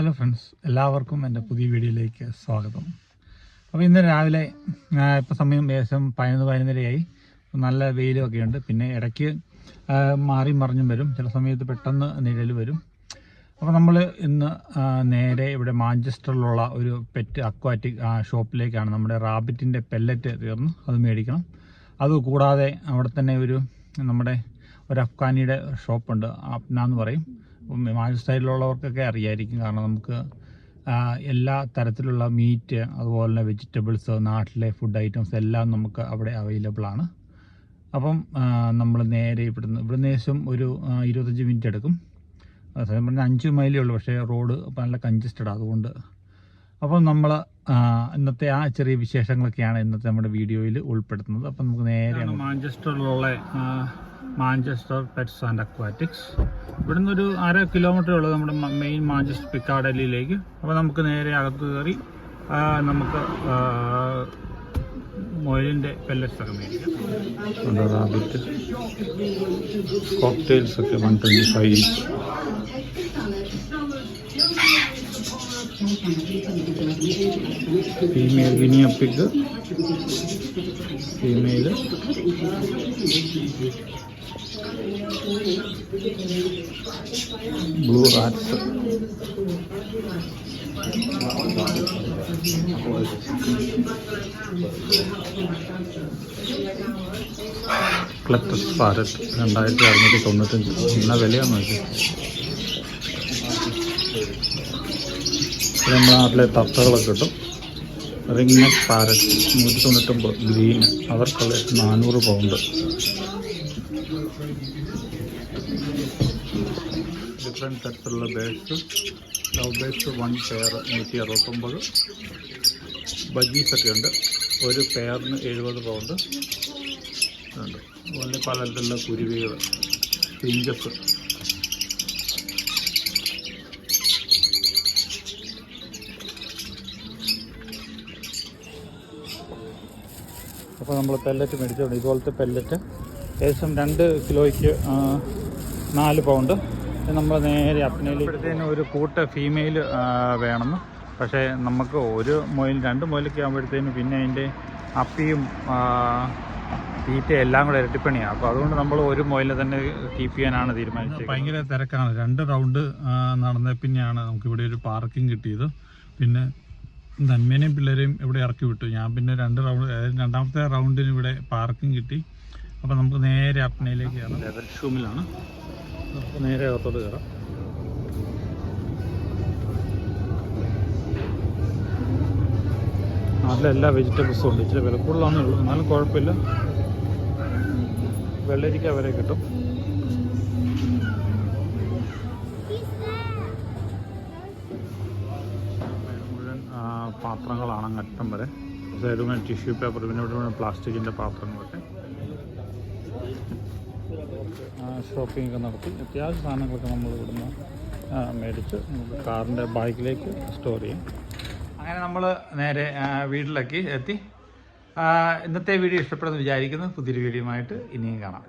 Hello friends എല്ലാവർക്കും എന്റെ പുതിയ വീഡിയോയിലേക്ക് സ്വാഗതം. അപ്പോൾ ഇന്ന് രാവിലെ ഇപ്പോൾ സമയം ഏകദേശം പതിനൊന്ന് പതിനൊന്നരയായി. നല്ല വെയിലും ഒക്കെ ഉണ്ട്. പിന്നെ ഇടയ്ക്ക് മാറി മറിഞ്ഞും വരും. ചില സമയത്ത് പെട്ടെന്ന് നിഴൽ വരും. അപ്പോൾ നമ്മൾ ഇന്ന് നേരെ ഇവിടെ മാഞ്ചസ്റ്ററിലുള്ള ഒരു പെറ്റ് അക്വാറ്റിക് ഷോപ്പിലേക്കാണ് നമ്മുടെ റാബിറ്റിന്റെ പെല്ലറ്റ് തീർന്നു അത് മേടിക്കണം. അത് കൂടാതെ അവിടെ തന്നെ ഒരു നമ്മുടെ ഒരു അഫ്ഗാനിയുടെ ഷോപ്പുണ്ട് അപ്ന എന്ന് പറയും. മാഞ്ചസ്റ്ററിലുള്ളവർക്കൊക്കെ അറിയായിരിക്കും. കാരണം നമുക്ക് എല്ലാ തരത്തിലുള്ള മീറ്റ് അതുപോലെ തന്നെ വെജിറ്റബിൾസ് നാട്ടിലെ ഫുഡ് ഐറ്റംസ് എല്ലാം നമുക്ക് അവിടെ അവൈലബിൾ ആണ്. അപ്പം നമ്മൾ നേരെ ഇവിടുന്ന് ഇവിടുന്ന് ഏകദേശം ഒരു ഇരുപത്തഞ്ച് മിനിറ്റ് എടുക്കും. സത്യം പറഞ്ഞാൽ അഞ്ച് മൈലേ ഉള്ളൂ പക്ഷേ റോഡ് നല്ല കഞ്ചസ്റ്റഡ് അതുകൊണ്ട്. അപ്പം നമ്മൾ ഇന്നത്തെ ആ ചെറിയ വിശേഷങ്ങളൊക്കെയാണ് ഇന്നത്തെ നമ്മുടെ വീഡിയോയിൽ ഉൾപ്പെടുത്തുന്നത്. അപ്പം നമുക്ക് നേരെ മാഞ്ചസ്റ്ററിലുള്ള മാഞ്ചസ്റ്റർ പെറ്റ്സ് ആൻഡ് അക്വാറ്റിക്സ്. ഇവിടുന്ന് ഒരു അര കിലോമീറ്റർ ഉള്ളത് നമ്മുടെ മെയിൻ മാഞ്ചസ്റ്റർ പിക്കാഡലിയിലേക്ക് അപ്പോൾ നമുക്ക് നേരെ അകത്ത് കയറി നമുക്ക് മൊയിലിന്റെ പെല്ലറ്റ്സ് ഒക്കെ മേടിക്കാം. റാബിറ്റ് കോക്ടെയിൽസ് ഒക്കെ one twenty five female blue rats ക്ലക്ടസ് parrot രണ്ടായിരത്തി അറുന്നൂറ്റി തൊണ്ണൂറ്റഞ്ച് എന്നാ വിലയാന്ന് നോക്കി നമ്മുടെ നാട്ടിലെ തത്തകളൊക്കെ കിട്ടും. റിംഗ് പാരറ്റ് നൂറ്റി തൊണ്ണൂറ്റൊമ്പത് ഗ്രീൻ അവർക്കുള്ള നാനൂറ് പൗണ്ട് ഡിഫറെന്റ് തരത്തിലുള്ള birds love birds one pair നൂറ്റി അറുപത്തൊമ്പത്. ബജീസൊക്കെ ഉണ്ട്. ഒരു പെയറിന് എഴുപത് പൗണ്ട് ഉണ്ട്. അതുപോലെ പലതരത്തിലുള്ള കുരുവികൾ പിഞ്ചസ് അപ്പോൾ നമ്മൾ പെല്ലറ്റ് മേടിച്ചോണ്ട് ഇതുപോലത്തെ പെല്ലറ്റ് ഏകദേശം രണ്ട് കിലോയ്ക്ക് നാല് പൗണ്ട്. നമ്മൾ നേരെ ഇപ്പോഴത്തേനും ഒരു കൂട്ട ഫീമെയിൽ വേണം പക്ഷേ നമുക്ക് ഒരു മൊയിൽ രണ്ട് മൊയിലൊക്കെ ആകുമ്പോഴത്തേനും പിന്നെ അതിന്റെ അപ്പിയും തീറ്റ എല്ലാം കൂടെ ഇരട്ടിപ്പണിയാണ് അപ്പോൾ അതുകൊണ്ട് നമ്മൾ ഒരു മൊയിലിനെ തന്നെ കീപ്പ് ചെയ്യാനാണ് തീരുമാനിച്ചത് ഭയങ്കര തിരക്കാണ്. രണ്ട് റൗണ്ട് നടന്ന പിന്നെയാണ് നമുക്കിവിടെ ഒരു പാർക്കിംഗ് കിട്ടിയത്. പിന്നെ നന്മേനെയും പിള്ളേരെയും ഇവിടെ ഇറക്കി വിട്ടു. ഞാൻ പിന്നെ രണ്ട് റൗണ്ട് രണ്ടാമത്തെ റൗണ്ടിന് ഇവിടെ പാർക്കിംഗ് കിട്ടി. അപ്പോൾ നമുക്ക് നേരെ അപ്നയിലേക്ക് കയറാം. ലെവൽ ഷൂമിലാണ്. നേരെ അകത്തോട്ട് കയറാം. നല്ല എല്ലാ വെജിറ്റബിൾസും ഉണ്ട്. ഇച്ചിരി വില കൂടുതലാണെന്നേ ഉള്ളൂ. എന്നാലും കുഴപ്പമില്ല. വെള്ളരിക്ക വരെ കിട്ടും. മുഴുവൻ പാത്രങ്ങളാണ് അങ്ങറ്റം വരെ. സൈഡ് ടിഷ്യൂ പേപ്പർ പിന്നെ ഇവിടെ പ്ലാസ്റ്റിക്കിന്റെ പാത്രങ്ങളൊക്കെ. ഷോപ്പിംഗ് ഒക്കെ നടത്തി. അത്യാവശ്യ സാധനങ്ങളൊക്കെ നമ്മൾ ഇവിടുന്ന് മേടിച്ച് കാറിന്റെ ബാഗിലേക്ക് സ്റ്റോർ ചെയ്യും. അങ്ങനെ നമ്മൾ നേരെ വീട്ടിലേക്ക് എത്തി. ഇന്നത്തെ വീഡിയോ ഇഷ്ടപ്പെടുന്നു വിചാരിക്കുന്നു. പുതിയൊരു വീഡിയോ ആയിട്ട് ഇനിയും കാണാം.